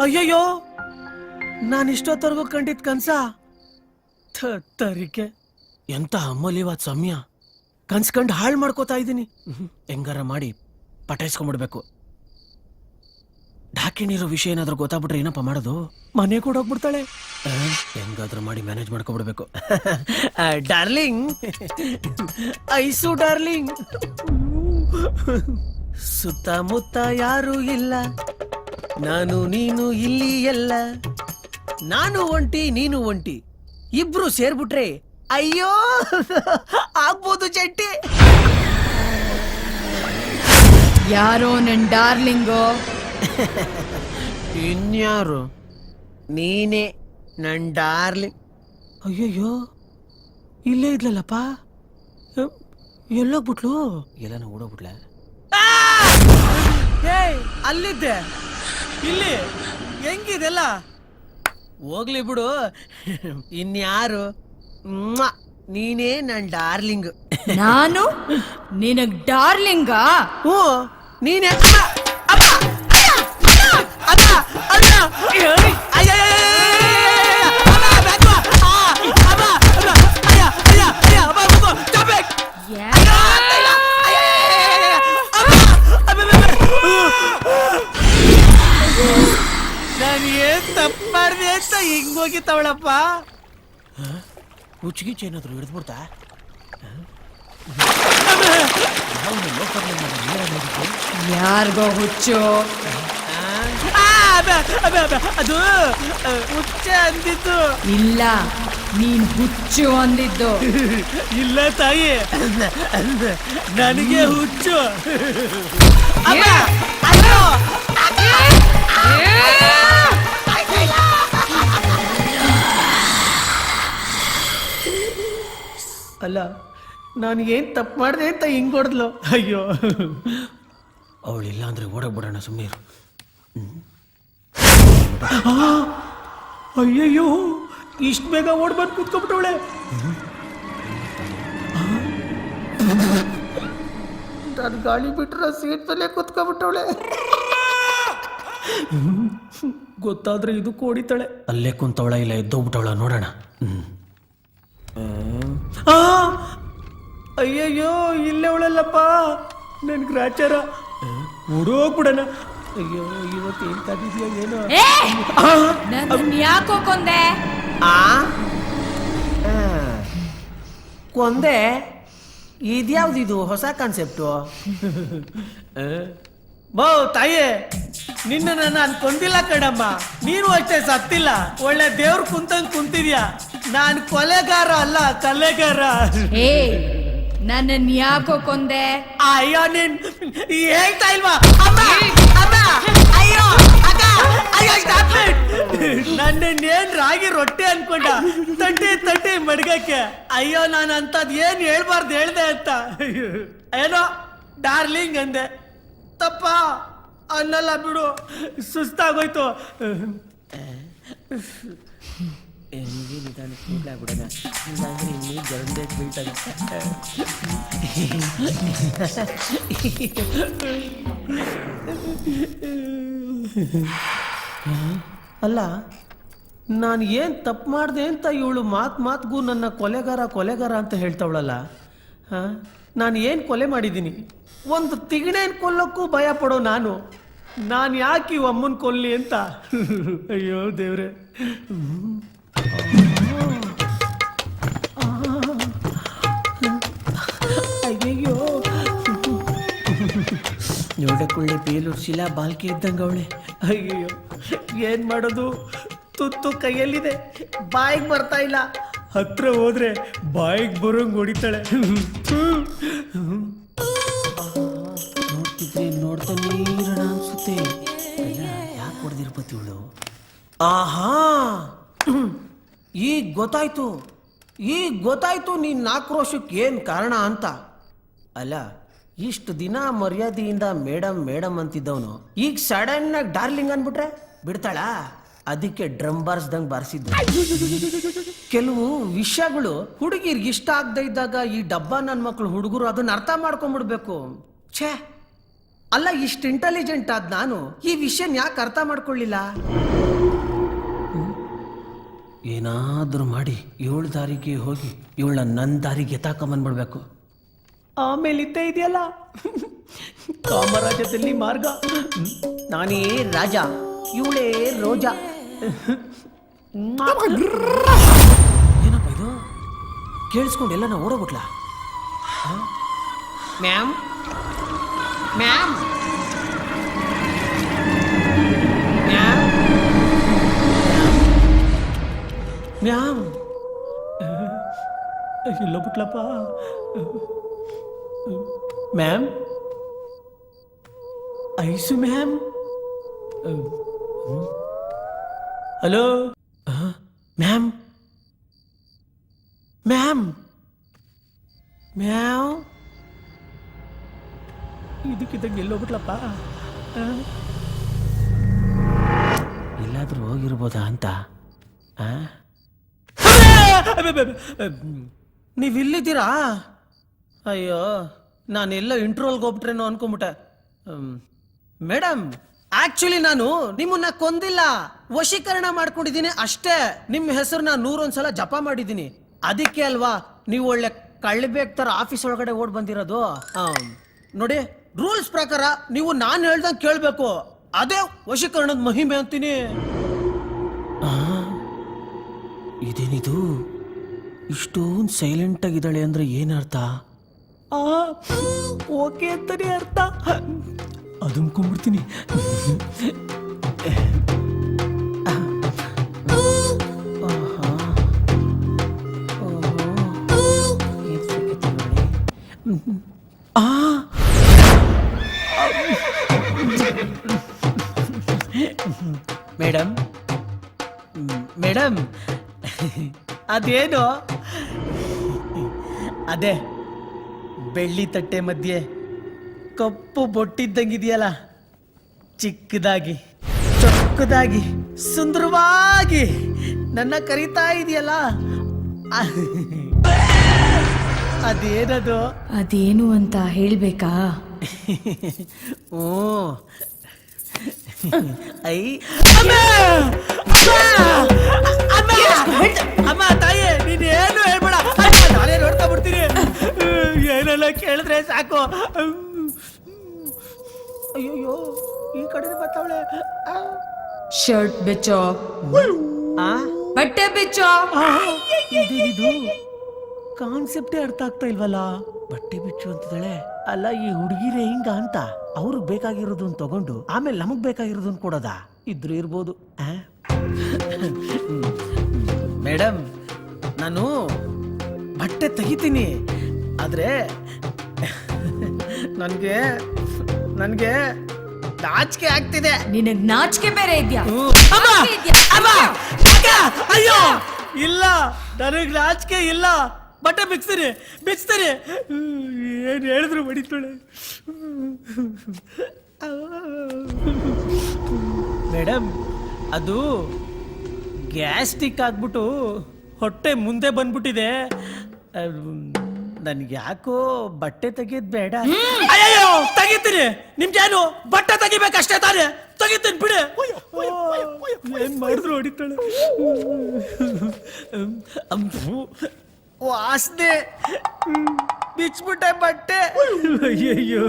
ಅಯ್ಯಯ್ಯೋ! ನಾನು ಇಷ್ಟೊತ್ತವರೆಗೂ ಕಂಡಿದ್ ಕನ್ಸ? ತರಿಕೆ. ಎಂತ ಅಮೂಲ್ಯವಾದ ಸಮಯ. ಕನ್ಸ್ಕಂಡ್ ಹಾಳು ಮಾಡ್ಕೋತಾ ಇದ್ದೀನಿ. ಹೆಂಗಾರ ಮಾಡಿ ಪಟಾಯಿಸ್ಕೊಂಡ್ಬಿಡ್ಬೇಕು. ಢಾಕಿಣಿರೋ ವಿಷಯ ಏನಾದ್ರೂ ಗೊತ್ತಾಗ್ಬಿಟ್ರೆ ಏನಪ್ಪ ಮಾಡೋದು? ಮನೆ ಕೂಡ ಹೋಗ್ಬಿಡ್ತಾಳೆ. ಹೆಂಗಾದ್ರೂ ಮಾಡಿ ಮ್ಯಾನೇಜ್ ಮಾಡ್ಕೊಬಿಡ್ಬೇಕು. ಡಾರ್ಲಿಂಗ್! ಐಸು ಡಾರ್ಲಿಂಗ್! ಸುತ್ತಮುತ್ತ ಯಾರು ಇಲ್ಲ. ನಾನು ನೀನು ಇಲ್ಲಿ ಎಲ್ಲ. ನಾನು ಒಂಟಿ ನೀನು ಒಂಟಿ. ಇಬ್ರು ಸೇರ್ಬಿಟ್ರೆ ಅಯ್ಯೋ ಆಗ್ಬೋದು ಚಟ್ಟಿ ಯಾರೋ ನನ್ ಡಾರ್ಲಿಂಗೋ? ಇನ್ಯಾರು? ನೀನೇ ನನ್ ಡಾರ್ಲಿಂಗ್. ಅಯ್ಯಯ್ಯೋ ಇಲ್ಲೇ ಇದ್ಲಲ್ಲಪ್ಪ. ಎಲ್ಲೋಗ್ಬಿಟ್ಲು? ಎಲ್ಲಾನ ಓಡೋಗ್ಬಿಟ್ಲ? ಏಯ್ ಅಲ್ಲಿದ್ದೆ. ಇಲ್ಲಿ ಹೆಂಗಿದೆಲ್ಲ? ಹೋಗ್ಲಿ ಬಿಡು. ಇನ್ಯಾರು? ಮ್ವಾ! ನೀನೇ ನನ್ ಡಾರ್ಲಿಂಗ್. ನಾನು? ನಿನಗ್ ಡಾರ್ಲಿಂಗಾ? ಹ್ಞೂ ನೀನೇ ನಾನು ಏನ್ ತಪ್ಪು ಮಾಡಿದೆ ಅಂತ ಹಿಂಗ್ ಹೋಗಿತ್ತವಳಪ್ಪ? ಹುಚ್ಚಿಗಿಚ್ಚು ಏನಾದ್ರು ಹಿಡಿದ್ಬಿಡ್ತಾ ಯಾರ್ಗೋ ಹುಚ್ಚು. ಅದು ಹುಚ್ಚ ಅಂದಿದ್ದು. ಇಲ್ಲ ನೀನ್ ಹುಚ್ಚು ಅಂದಿದ್ದು. ಇಲ್ಲ ತಾಯಿ. ನನಗೆ ಹುಚ್ಚು. ಅಮ್ಮ! ಅಯ್ಯೋ! ಅಲ್ಲ ನಾನು ಏನು ತಪ್ಪು ಮಾಡಿದೆ ಅಂತ ಹಿಂಗೆ ಹೊಡೆದ್ಲು? ಅಯ್ಯೋ. ಅವಳಿಲ್ಲ ಅಂದ್ರೆ ಓಡೋಗ್ಬಿಡೋಣ ಸುಮ್ಮನೆ ಅಯ್ಯಯ್ಯೋ ಇಷ್ಟು ಬೇಗ ಓಡ್ಬಂದು ಕೂತ್ಕೊಬಿಟ್ಟವಳೆ ನಾನು ಗಾಳಿ ಬಿಟ್ಟರೆ ಸೀಟ್ ಮೇಲೆ ಕೂತ್ಕೊಬಿಟ್ಟವಳೆ ಗೊತ್ತಾದ್ರೆ ಇದು ಕೋಡಿತಾಳೆ. ಅಲ್ಲೇ ಕುಂತವಳ ಇಲ್ಲ ಎದ್ದೋಗ್ಬಿಟ್ಟವಳ ನೋಡೋಣ. ಆ! ಅಯ್ಯಯ್ಯೋ ಇಲ್ಲೇ ಅವಳಲ್ಲಪ್ಪ ನನ್ ಗ್ರಾಚಾರ. ಓಡೋಗ್ಬಿಡಣ. ಅಯ್ಯೋ ಇವತ್ತು ಏನ್ ನನ್ನ ಯಾಕೋ ಕೊಂದೆ? ಆ? ಕೊಂದೆ? ಇದ್ಯಾವ್ದಿದು ಹೊಸ ಕಾನ್ಸೆಪ್ಟು ಬೋ ತಾಯೇ ನಿನ್ನ ನಾನು ಕೊಂದಿಲ್ಲ ಕಣಮ್ಮ. ನೀನು ಅಷ್ಟೇ ಸತ್ತಿಲ್ಲ. ಒಳ್ಳೆ ದೇವ್ರು ಕುಂತಂಗ್ ಕುಂತಿದ್ಯಾ? ನಾನು ಕೊಲೆಗಾರ ಅಲ್ಲ ಕಲೆಗಾರ. ಏ ನನ್ನನ್ ಯಾಕೋ ಕೊಂದೆ? ಅಯ್ಯೋ ನೀನ್ ಹೇಳ್ತಾ ಇಲ್ವಾ? ಅಮ್ಮ ಅಮ್ಮ ಅಯ್ಯೋ ಅಕ್ಕ ಅಯ್ಯೋ stop ನನ್ನ ಏನ್ ರಾಗಿ ರೊಟ್ಟಿ ಅನ್ಕೊಂಡ? ತಟ್ಟಿ ತಟ್ಟಿ ಮಡ್ಗಕ್ಕೆ. ಅಯ್ಯೋ ನಾನು ಅಂತದ್ ಏನ್ ಹೇಳ್ಬಾರ್ದು ಹೇಳ್ದೆ ಅಂತ. ಏನೋ ಡಾರ್ಲಿಂಗ್ ಅಂದೆ. ತಪ್ಪ ಅನ್ನಲ್ಲ ಬಿಡು. ಸುಸ್ತಾಗೋಯ್ತು. ಹೆಂಗೆ ಇನ್ನೂ ಅಲ್ಲ, ನಾನು ಏನು ತಪ್ಪು ಮಾಡಿದೆ ಅಂತ ಇವಳು ಮಾತು ಮಾತ್ಗೂ ನನ್ನ ಕೊಲೆಗಾರ ಕೊಲೆಗಾರ ಅಂತ ಹೇಳ್ತಾವಳಲ್ಲ? ಹಾಂ? ನಾನು ಏನು ಕೊಲೆ ಮಾಡಿದ್ದೀನಿ? ಒಂದು ತಿಗಣೇನು ಕೊಲ್ಲಕ್ಕೂ ಭಯ ಪಡೋ ನಾನು. ನಾನು ಯಾಕೆ ಅಮ್ಮನ ಕೊಲ್ಲಿ ಅಂತ? ಅಯ್ಯೋ ದೇವ್ರೆ. ನೋಡಕೊಳ್ಳೆ ಶಿಲಾ ಬಾಲ್ಕಿ ಇದ್ದಂಗ ಅವಳೆ. ಅಯ್ಯೋ ಏನ್ ಮಾಡೋದು? ತುತ್ತು ಕೈಯಲ್ಲಿದೆ. ಬಾಯಿಗೆ ಬರ್ತಾ ಇಲ್ಲ. ಹತ್ರ ಹೋದ್ರೆ ಬಾಯಿಗೆ ಬರೋಂಗ್ ಹೊಡಿತಾಳೆ. ನೋಡ್ತಿದ್ರೆ ನೋಡ್ತಾ ಇರೋಣ ಅನ್ಸುತ್ತೆ. ಯಾಕೆ ಹೊಡೆದಿರ್ಬತ್ತಿ ಇವಳು? ಆಹಾ! ಈಗ ಗೊತ್ತಾಯ್ತು. ಈಗ ಗೊತ್ತಾಯ್ತು ನೀನ್ ಆಕ್ರೋಶಕ್ಕೆ ಏನ್ ಕಾರಣ ಅಂತ. ಅಲ್ಲ ಇಷ್ಟು ದಿನ ಮರ್ಯಾದೆಯಿಂದ ಮೇಡಮ್ ಮೇಡಮ್ ಅಂತಿದ್ದವನು. ಈಗ ಸಡನ್ ಆಗಿ ಡಾರ್ಲಿಂಗ್ ಅನ್ಬಿಟ್ರೆ ಬಿಡ್ತಾಳ? ಅದಕ್ಕೆ ಡ್ರಮ್ ಬಾರಿಸ್ದಂಗ್ ಬಾರಿಸಿದ್ದು. ಕೆಲವು ವಿಷಯಗಳು ಹುಡುಗಿರ್ಗೆ ಇಷ್ಟ ಆಗದೆ ಇದ್ದಾಗ ಈ ಡಬ್ಬ ನನ್ನ ಮಕ್ಕಳು ಹುಡುಗರು ಅದನ್ನ ಅರ್ಥ ಮಾಡ್ಕೊಂಡ್ಬಿಡ್ಬೇಕು ಛೇ! ಅಲ್ಲ, ಇಷ್ಟು ಇಂಟೆಲಿಜೆಂಟ್ ಆದ ನಾನು ಈ ವಿಷಯ ಯಾಕೆ ಅರ್ಥ ಮಾಡ್ಕೊಳ್ಳಿಲ್ಲ? ಏನಾದರೂ ಮಾಡಿ, ಏಳು ದಾರಿಗೆ ಹೋಗಿ ಇವಳನ್ನ ನನ್ನ ದಾರಿಗೆ ಎತ್ತಾಕೊಂಬಂದ್ಬಿಡ್ಬೇಕು. ಆಮೇಲೆ ಇದ್ದೇ ಇದೆಯಲ್ಲ? ಕಾಮರಾಜದಲ್ಲಿ ಮಾರ್ಗ. ನಾನೇ ರಾಜ ಇವಳೇ ರೋಜಾ. ಏನಪ್ಪ ಇದು? ಕೇಳಿಸ್ಕೊಂಡು ಎಲ್ಲ ನಾ ಓಡೋಗ್ಬಿಟ್ಲಾ ಮ್ಯಾಮ್? ಮ್ಯಾಮ್? ಮ್ಯಾಮ್? ಮ್ಯಾಮ್? ಇಲ್ಲ ಬಿಟ್ಲಪ್ಪ. Ma'am ice ma'am hello ma'am ma'am ಮ್ಯಾವ್ ಇದಕ್ಕಿದ್ದಂಗೆ ಎಲ್ಲೋಗ್ಬಿಟ್ಲಪ್ಪ ಎಲ್ಲಾದರೂ ಹೋಗಿರ್ಬೋದಾ ಅಂತ? ನೀವು ನೀವಿಲ್ಲಿದ್ದೀರಾ? ಅಯ್ಯೋ! ನಾನೆಲ್ಲ ಇಂಟ್ರೋಲ್ಗೆ ಹೋಗ್ಬಿಟ್ರೇನೋ ಅನ್ಕೊಂಬಿಟ್ಟೆ. ಮೇಡಮ್ ಆಕ್ಚುಲಿ ನಾನು ನಿಮ್ಮನ್ನ ಕೊಂದಿಲ್ಲ. ವಶೀಕರಣ ಮಾಡ್ಕೊಂಡಿದ್ದೀನಿ ಅಷ್ಟೇ. ನಿಮ್ಮ ಹೆಸರನ್ನ ನೂರೊಂದ್ಸಲ ಜಪ ಮಾಡಿದ್ದೀನಿ. ಅದಕ್ಕೆ ಅಲ್ವಾ ನೀವು ಒಳ್ಳೆ ಕಳ್ಬೇಕ್ ತರ ಆಫೀಸ್ ಒಳಗಡೆ ಓಡ್ ಬಂದಿರೋದು? ನೋಡಿ, ರೂಲ್ಸ್ ಪ್ರಕಾರ ನೀವು ನಾನು ಹೇಳ್ದಂಗೆ ಕೇಳಬೇಕು. ಅದೇ ವಶೀಕರಣದ ಮಹಿಮೆ ಅಂತೀನಿ. ಇದೇನಿದು? ಇಷ್ಟೊಂದು ಸೈಲೆಂಟ್ ಆಗಿದ್ದಾಳೆ ಅಂದ್ರೆ ಏನರ್ಥ ಓಕೆ ಅಂತಾನೆ ಅರ್ಥ ಅದುಮ್ಕೊಂಡ್ಬಿಡ್ತೀನಿ ಆ ಮೇಡಮ್ ಮೇಡಮ್ ಅದೇನು ಅದೇ ಬೆಳ್ಳಿ ತಟ್ಟೆ ಮಧ್ಯೆ ಕಪ್ಪು ಬೊಟ್ಟಿದ್ದಂಗಿದೆಯಲ್ಲ? ಚಿಕ್ಕದಾಗಿ ಚೊಕ್ಕದಾಗಿ ಸುಂದರವಾಗಿ ನನ್ನ ಕರಿತಾ ಇದೆಯಲ್ಲ? ಅದೇನದು? ಅದೇನು ಅಂತ ಹೇಳ್ಬೇಕಾ? ಓ. ಐ. ಅಮ್ಮ! ಅಮ್ಮ! ತಾಯಿ ನೀನು ಏನು ಹೇಳ್ಬೇಡ? ನಾನೇ ನೋಡ್ತಾ ಬಿಡ್ತೀನಿ. ಏನೆಲ್ಲ ಕೇಳಿದ್ರೆ ಸಾಕು. ಅಯ್ಯೋ ಈ ಕಡೆ ಬರ್ತಾವಳೆ. ಶರ್ಟ್ ಬೆಚ್ಚೋ. ಬಟ್ಟೆ ಬೆಚ್ಚೋ. ಇದು ಕಾನ್ಸೆಪ್ಟೇ ಅರ್ಥ ಆಗ್ತಾ ಇಲ್ವಲ್ಲ? ಬಟ್ಟೆ ಬಿಚ್ಚು ಅಂತಿದ್ದಾಳೆ. ಅಲ್ಲ ಈ ಹುಡುಗಿರೇ ಹಿಂಗ ಅಂತ ಅವ್ರಿಗೆ ಬೇಕಾಗಿರೋದನ್ನ ತಗೊಂಡು ಆಮೇಲೆ ನಮಗ್ ಬೇಕಾಗಿರೋದನ್ನ ಕೊಡೋದ? ಇದ್ರು ಇರ್ಬೋದು. ಮೇಡಮ್ ನಾನು ಬಟ್ಟೆ ತೆಗಿತೀನಿ. ಆದರೆ ನನಗೆ ನನಗೆ ನಾಚಿಕೆ ಆಗ್ತಿದೆ. ನಿನಗೆ ನಾಚಿಕೆ ಬೇರೆ ಇದ್ಯಾ! ಅಯ್ಯೋ! ಇಲ್ಲ ನನಗೆ ನಾಚಿಕೆ ಇಲ್ಲ. ಬಟ್ಟೆ ಬಿಚ್ತೀನಿ ಬಿಚ್ತೀನಿ ಏನು ಹೇಳಿದ್ರು ಬಡಿತಾಳೆ ಮೇಡಮ್ ಅದು ಗ್ಯಾಸ್ಟಿಕ್ ಆಗ್ಬಿಟ್ಟು ಹೊಟ್ಟೆ ಮುಂದೆ ಬಂದ್ಬಿಟ್ಟಿದೆ. ನನ್ಗೆ ಯಾಕೋ ಬಟ್ಟೆ ತೆಗಿಯೋದು ಬೇಡ ಅಯ್ಯೋ ತೆಗಿತೀನಿ. ನಿಮ್ಗೇನು ಬಟ್ಟೆ ತೆಗಿಬೇಕಷ್ಟೇ ತಾನೇ? ತೆಗಿತೀನಿ ಬಿಡಿ. ಏನ್ ಮಾಡಿದ್ರು ಹೊಡಿತಾಳೆ? ಅಂಬು, ವಾಸನೆ. ಬಿಚ್ಬಿಟ್ಟೆ ಬಟ್ಟೆ. ಅಯ್ಯಯ್ಯೋ.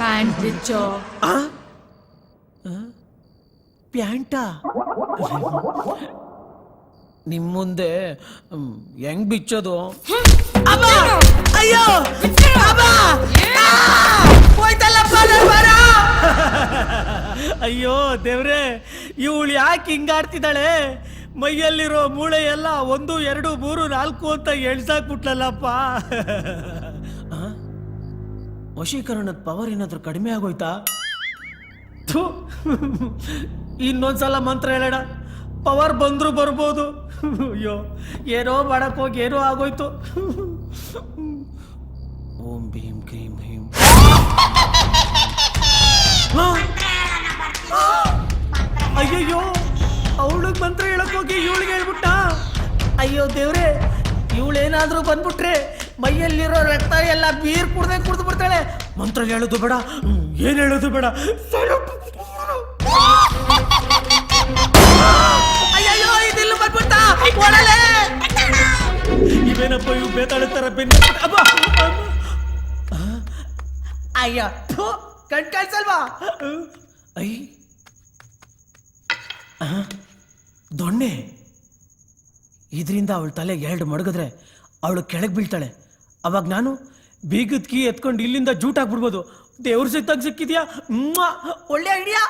ಪ್ಯಾಂಟ್ ಬಿಚ್ಚೋ? ಪ್ಯಾಂಟಾ? ನಿಮ್ ಮುಂದೆ ಹೆಂಗ್ ಬಿಚ್ಚೋದು! ಅಯ್ಯೋ! ಅಯ್ಯೋ! ದೇವ್ರೆ ಇವಳು ಯಾಕೆ ಹಿಂಗಾಡ್ತಿದ್ದಾಳೆ? ಮೈಯಲ್ಲಿರೋ ಮೂಳೆ ಎಲ್ಲ ಒಂದು ಎರಡು ಮೂರು ನಾಲ್ಕು ಅಂತ ಎಳ್ಸಾಕ್ಬಿಟ್ಲಲ್ಲಪ್ಪ? ವಶೀಕರಣದ ಪವರ್ ಏನಾದ್ರೂ ಕಡಿಮೆ ಆಗೋಯ್ತಾ. ಇನ್ನೊಂದ್ಸಲ ಮಂತ್ರ ಹೇಳೋಣ. ಪವರ್ ಬಂದ್ರು ಬರ್ಬೋದು. ಅಯ್ಯೋ ಏನೋ ಮಾಡಕ್ ಹೋಗಿ ಏನೋ ಆಗೋಯ್ತು. ಓಂ ಭೀಮ್ ಕ್ರೀಂ ಭೀಮ್. ಅಯ್ಯಯ್ಯೋ ಅವಳಿಗೆ ಮಂತ್ರ ಹೇಳಕ್ ಹೋಗಿ ಇವಳಿಗೆ ಹೇಳ್ಬಿಟ್ಟ ಅಯ್ಯೋ ದೇವ್ರೆ ಇವಳೇನಾದ್ರೂ ಬಂದ್ಬಿಟ್ರೆ ಮೈಯಲ್ಲಿರೋ ರಕ್ತ ಎಲ್ಲ ಬೀರ್ ಕುಡ್ದೆ ಕುಡ್ದು ಬಿಡ್ತಾಳೆ. ಮಂತ್ರ ಹೇಳೋದು ಬೇಡ ಏನ್ ಹೇಳೋದು ಬೇಡ. ಇವೇನಪ್ಪ ಇವು ಬೇತಾಡುತ್ತಾರ ಬೆನ್ನ. ಅಯ್ಯ ಕಣ್ ಕಾಣಿಸಲ್ವಾ? ಐ ದೊಣ್ಣೆ. ಇದರಿಂದ ಅವಳ ತಲೆ ಎರಡು ಮಡಗಿದ್ರೆ ಅವಳು ಕೆಳಗೆ ಬೀಳ್ತಾಳೆ. ಅವಾಗ ನಾನು ಬೀಗದ ಕೀ ಎತ್ಕೊಂಡು ಇಲ್ಲಿಂದ ಜೂಟ್ ಹಾಕ್ಬಿಡ್ಬೋದು ದೇವ್ರ ಸಿಕ್ತಾಗ ಸಿಕ್ಕಿದ್ಯಾ! ಒಳ್ಳೆ ಐಡಿಯಾ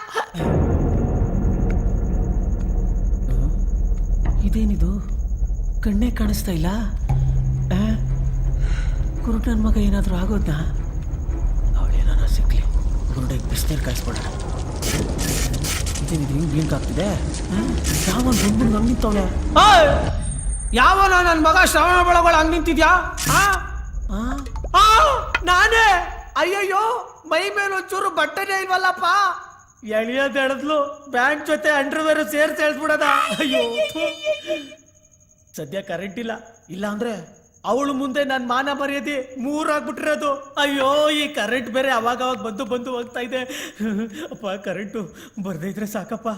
ಇದೇನಿದು? ಕಣ್ಣೇ ಕಾಣಿಸ್ತಾ ಇಲ್ಲ? ಕುರುಟ್ ನನ್ನ ಮಗ ಏನಾದರೂ ಆಗೋದಾ ಅವಳೇನೋ ಸಿಕ್ಲಿ. ಗುರುಡಿಗೆ ಬಿಸಿನೀರು ಕಾಯಿಸ್ಬಿಡೋಣ ಇದೇನಿದು ಹಿಂಗೆ ಬ್ಲಿಂಕ್ ಆಗ್ತಿದೆ? ಯಾವ ಬಂದು ಹಂಗೆ ಯಾವನ ನನ್ನ ಮಗ ಶ್ರವಣ ಬೆಳಗೊಳ ಹಂಗೆ ನಿಂತಿದ್ಯಾ? ನಾನೇ? ಅಯ್ಯಯ್ಯೋ ಮೈ ಮೇಲೆ ಒಂಚೂರು ಬಟ್ಟೆನೇ ಇಲ್ವಲ್ಲಪ್ಪ? ಎಳಿಯೋದ್ ಹೇಳಿದ್ಲು ಬ್ಯಾಂಕ್ ಜೊತೆ ಅಂಡರ್ವೇರ್ ಸೇರ್ಸಿ ಎಳ್ಸ್ಬಿಡದ ಅಯ್ಯೋ. ಸದ್ಯ ಕರೆಂಟ್ ಇಲ್ಲ. ಇಲ್ಲ ಅಂದ್ರೆ ಅವಳು ಮುಂದೆ ನನ್ನ ಮಾನ ಮರ್ಯಾದೆ ಮೂರಾಗ್ಬಿಟ್ಟಿರೋದು. ಅಯ್ಯೋ, ಈ ಕರೆಂಟ್ ಬೇರೆ ಅವಾಗ ಅವಾಗ ಬಂದು ಬಂದು ಹೋಗ್ತಾ ಇದೆ. ಅಪ್ಪ ಕರೆಂಟು ಬರ್ದೇ ಇದ್ರೆ ಸಾಕಪ್ಪ.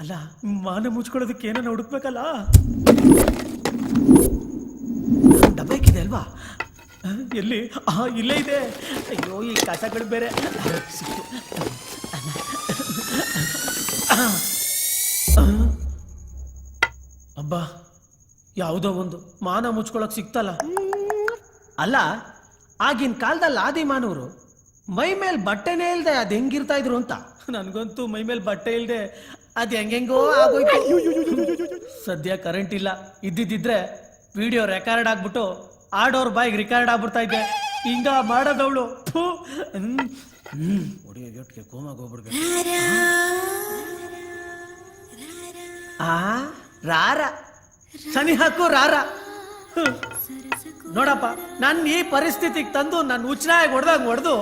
ಅಲ್ಲ, ಮಾನ ಮುಚ್ಕೊಳ್ಳೋದಕ್ಕೆ ಏನೋ ಹುಡುಕ್ಬೇಕಲ್ಲ? ಡಬ್ಬಕ್ಕಿದೆ ಅಲ್ವಾ? ಎಲ್ಲಿ? ಇಲ್ಲೇ ಇದೆ. ಅಯ್ಯೋ, ಈ ಕಸಗಳು ಬೇರೆ. ಸಿಕ್ತು. ಅಬ್ಬಾ. ಯಾವುದೋ ಒಂದು ಮಾನ ಮುಚ್ಕೊಳಕ್ ಸಿಕ್ತಲ್ಲ? ಅಲ್ಲ ಆಗಿನ ಕಾಲದಲ್ಲಿ ಆದಿಮಾನವರು ಮೈ ಮೇಲೆ ಬಟ್ಟೆನೇ ಇಲ್ದೆ ಅದು ಹೆಂಗಿರ್ತಾ ಇದ್ರು ಅಂತ. ನನಗಂತೂ ಮೈ ಮೇಲೆ ಬಟ್ಟೆ ಇಲ್ದೆ ಅದು ಹೆಂಗೆಂಗೋ ಆಗೋಯ್ತು. ಸದ್ಯ ಕರೆಂಟ್ ಇಲ್ಲ. ಇದ್ದಿದ್ದಿದ್ರೆ ವಿಡಿಯೋ ರೆಕಾರ್ಡ್ ಆಗ್ಬಿಟ್ಟು ಆಡೋರ್ ಬಾಯಿಗೆ ರೆಕಾರ್ಡ್ ಆಗ್ಬಿಡ್ತಾ ಇದ್ದೆ. ಹಿಂಗ ಮಾಡೋದವಳು. ಹ್ಮ್ ಹ್ಮ್. ಹೊಡಿಯೋ ಗೇಟ್ಗೆ ಕೋಮಾಗ ಹೋಗ್ಬಿಡ್ಬೇಕು. ಆ? ರಾರ. ಸನಿ ಹಾಕು ರಾರ. ನೋಡಪ್ಪ ನನ್ನ ಈ ಪರಿಸ್ಥಿತಿಗೆ ತಂದು ನನ್ನ ಉಚ್ಚನಾಗಿ ಹೊಡೆದಾಗ ಹೊಡೆದು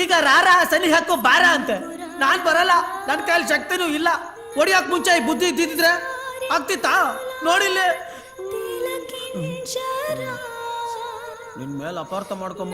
ಈಗ ರಾರ ಸನಿ ಹಾಕು ಬಾರ ಅಂತೆ. ನಾನ್ ಬರಲ್ಲ ನನ್ನ ಕೈಲಿ ಶಕ್ತಿನೂ ಇಲ್ಲ. ಹೊಡಿಯಕ್ ಮುಂಚೆ ಈ ಬುದ್ಧಿ ಇದ್ದಿದ್ರೆ ಆಗ್ತಿತ್ತಾ? ನೋಡಿಲ್ಲ. ನಿನ್ ಮೇಲೆ ಅಪಾರ್ಥ ಮಾಡ್ಕೊಂಡ್